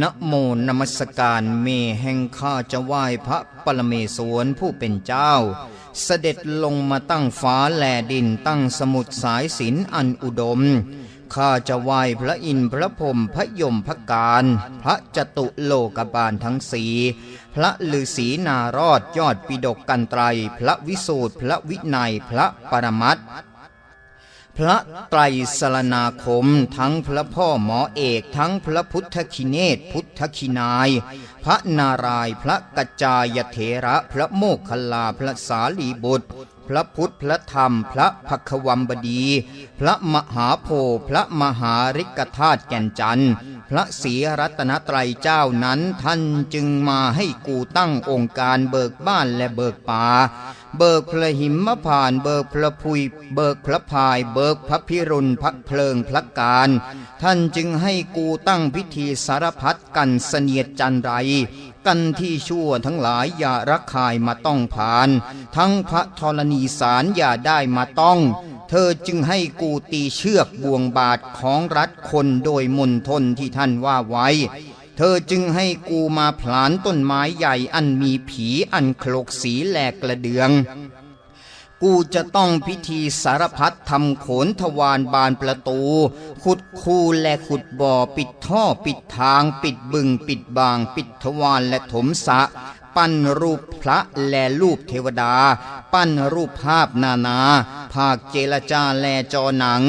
นะโมนมัสการเมแห่งข้าจะไหว้พระปรเมศวรผู้เป็นเจ้า เสด็จลงมาตั้งฟ้าแลดินตั้งสมุดสายสินอันอุดมข้าจะไหว้พระอินทร์พระพรหมพระยมพระการ พระจตุโลกบาลทั้งสีพระฤาษีนารอดยอดปิดกกันไตร พระวิสูตรพระวินัยพระปรมัตถ์ พระไตรสรณาคม ทั้งพระพ่อหมอเอกทั้งพระพุทธคิเนศพุทธคินาย พระนารายพระกัจจายเถระพระโมคคัลลาพระสาลีบุตร พระพุทธพระธรรม พระภักวัมบดี พระมหาโพธิ์พระมหาริกธาตุแก่นจันทร์พระศรีรัตนตรัยเจ้านั้นท่านจึงมาให้กูตั้งองค์การเบิกบ้านและเบิกป่า เบิกพระหิมพาน เบิกพระพุย เบิกพระพาย เบิกพระพิรุณพระเพลิงพระการ ท่านจึงให้กูตั้งพิธีสารพัดกันเสนียดจันไร กันที่ชั่วทั้งหลายอย่ารักคายมาต้องผ่าน ทั้งพระธรณีสารอย่าได้มาต้อง เธอจึงให้กูตีเชือกบ่วงบาทของรัฐคนโดยมนทนที่ท่านว่าไว้ เธอจึงให้กูมาผลานต้นไม้ใหญ่อันมีผีอันโคลกสีแหลกกระเดือง กูจะต้องพิธีสารพัดทำโขนทวารบานประตู ขุดคูและขุดบ่อปิดท่อปิดทางปิดบึงปิดบาง ปิดทวารและถมสะปั้นรูปพระและรูปเทวดา ปั้นรูปภาพนานา ภาคเจรจาและจอหนัง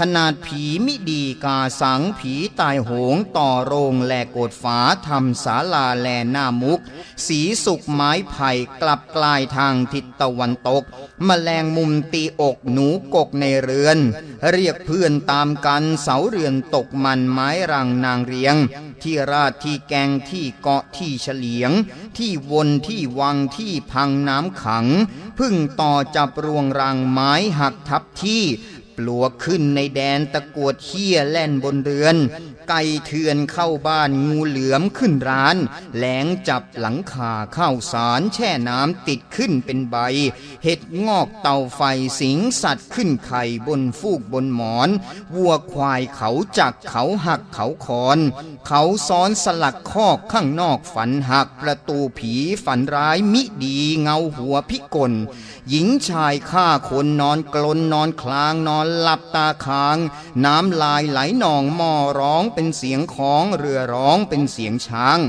ขนาดผีมิดีกาสังผีตายโหงต่อโรงแลโกดฝาทำศาลาแลหน้ามุก สีสุกไม้ไผ่กลับกลายทางทิศตะวันตกแมลงมุมตีอกหนูกกในเรือน เรียกเพื่อนตามกันเสาเรือนตกมันไม้รังนางเรียง ที่ราดที่แกงที่เกาะที่เฉลียง ที่วนที่วังที่พังน้ำขัง พึ่งต่อจับรวงรังไม้หักทับที่ ปลวกขึ้นในแดนตะกวดเขี้ยแล่นบนเรือน ไก่เถื่อนเข้าบ้านงูเหลือมขึ้นร้าน แหลงจับหลังคาข้าวสารแช่น้ำติดขึ้นเป็นใบ เห็ดงอกเตาไฟสิงสัตว์ขึ้นไข่บนฟูกบนหมอน วัวควายเขาจักเขาหักเขาคอน เขาซ้อนสลักคอกข้างนอกฝันหักประตูผีฝันร้ายมิดีเงาหัวพิกล หญิงชายฆ่าคนนอนกลนนอนคลางนอนหลับตาค้าง น้ำลายไหลนองหม้อร้องเป็นเสียงของเรือร้องเป็นเสียงช้าง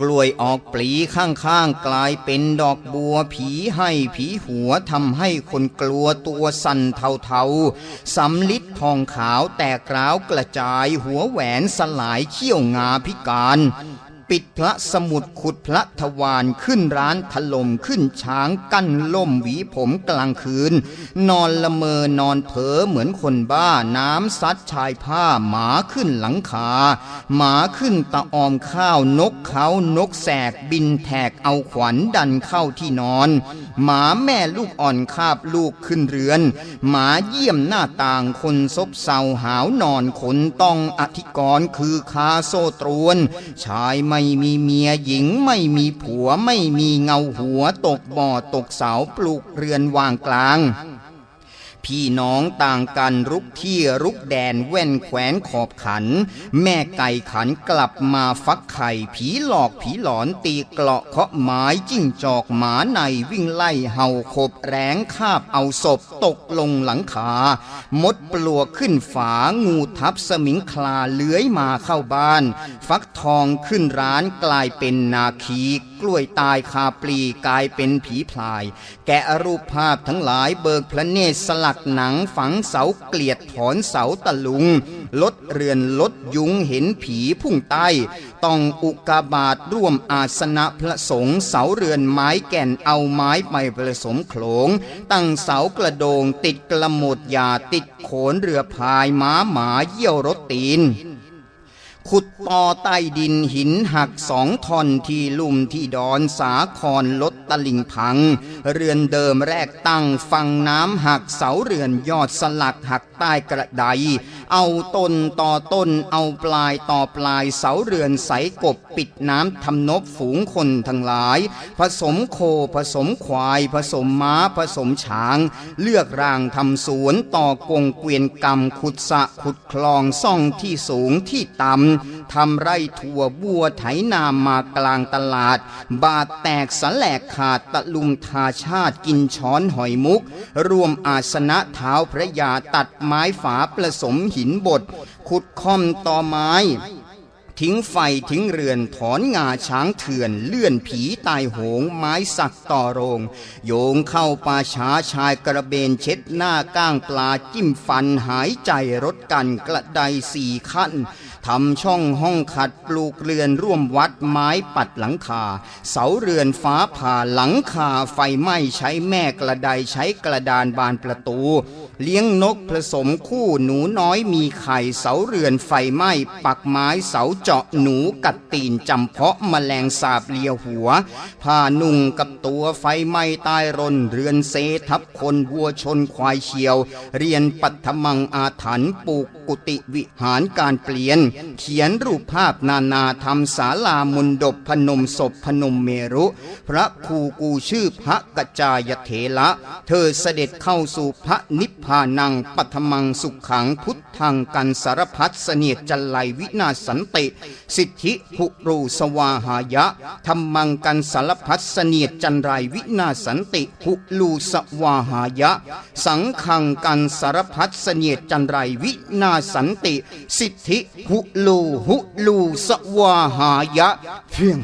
กล้วยออกปลีข้างๆกลายเป็นดอกบัวผีให้ผีหัวทำให้คนกลัวตัวสั่นเทาๆสำลิดทองขาวแตกร้าวกระจายหัวแหวนสลายเขี้ยวงาพิการ ปิดพระสมุดขุดพระทวารขึ้นร้านถล่มขึ้นช้างกั้นล่มหวีผมกลางคืน นอนละเมอนอนเผลอเหมือนคนบ้าน้ำซัดชายผ้าหมาขึ้นหลังคา หมาขึ้นตะออมข้าวนกเขานกแสกบินแทกเอาขวัญดันเข้าที่นอน หมาแม่ลูกอ่อนคาบลูกขึ้นเรือน หมาเยี่ยมหน้าต่างคนซบเซาหาวนอนขนต้องอธิกรณ์คือคาโซตรวนชายมไม่มีเมียหญิงไม่มีผัวไม่มีเงาหัวตกบ่อตกเสาปลูกเรือนวางกลาง พี่น้องต่างกันรุกที่รุกแดนแว่นแขวนขอบขัน แม่ไก่ขันกลับมาฟักไข่ ผีหลอกผีหลอนตีเกราะเคาะไม้จิ้งจอกหมาในวิ่งไล่เห่าขบแรงคาบเอาศพตกลงหลังคามดปลวกขึ้นฝางูทับสมิงคลาเลื้อยมาเข้าบ้าน ฟักทองขึ้นร้านกลายเป็นนาคีกล้วยตายคาปลีกลายเป็นผีพลาย แกะรูปภาพทั้งหลายเบิกพระเนตรสลักหนังฝังเสาเกลียดถอนเสาตะลุง ลดเรือนลดยุงเห็นผีพุ่งใต้ ต้องอุกาบาตร่วมอาสนะพระสงฆ์เสาเรือนไม้แก่นเอาไม้ไปผสมโขลง ตั้งเสากระโดงติดกระหมดยาติดโขนเรือพายม้าหมาเยี่ยวรถตีนขุดต่อใต้ดินหินหักสองท่อนที่ลุ่มที่ดอนสาครลดตะลิ่งพัง เรือนเดิมแรกตั้งฟังน้ำหักเสาเรือนยอดสลักหักใต้กระไดเอาต้นต่อต้นเอาปลายต่อปลายเสาเรือนใสกบปิดน้ำทำนบฝูงคนทั้งหลาย ผสมโคผสมควาย ผสมม้าผสมช้าง เลือกร่างทำสวนต่อกงเกวียนกรรมขุดสะขุดคลองซ่องที่สูงที่ต่ำทำไร่ถั่วบัวไถนามมากลางตลาด บาดแตกสแลกขาดตะลุมทาชาติกินช้อนหอยมุก รวมอาสนะเท้าพระยาตัดไม้ฝาผสมหินบดขุดค่อมต่อไม้ทิ้งไฟทิ้งเรือนถอนงาช้างเถื่อน เลื่อนผีตายโหง ไม้สักต่อโรง โยงเข้าป่าช้าชายกระเบนเช็ดหน้าก้างปลาจิ้มฟันหายใจรถกันกระไดสี่ขั้น ทำช่องห้องขัดปลูกเรือนร่วมวัดไม้ปัดหลังคา เสาเรือนฟ้าผ่าหลังคาไฟไหม้ใช้แม่กระไดใช้กระดานบานประตูเลี้ยงนกผสมคู่หนูน้อยมีไข่เสาเรือนไฟไหม้ปักไม้เสาเจาะหนูกัดตีนจำเพาะแมลงสาบเลียหัวผ้านุ่งกับตัวไฟไหม้ตายรนเรือนเซทับคนวัวชนควายเชียว เรียนปัทมังอาถรรพ์ปลูกกุฏิวิหารการเปลี่ยน เขียนรูปภาพนานาทำศาลามนดบพนมศพพนมเมรุ พระครูกูชื่อพระกจายเถระเธอเสด็จเข้าสู่พระนิพพานังปัทมังสุขขังพุทธังกันสารพัดเสนียจันไลวินาศสันติสิทธิภุรูสวาหายะธรรมังกันสารพัดเสนียจันไรวินาศสันติภุลูสวาหายะ สังขังกันสารพัดเสนียจันไรวินาศสันติ สิทธิภุลูหุลูสวาหายะเพียง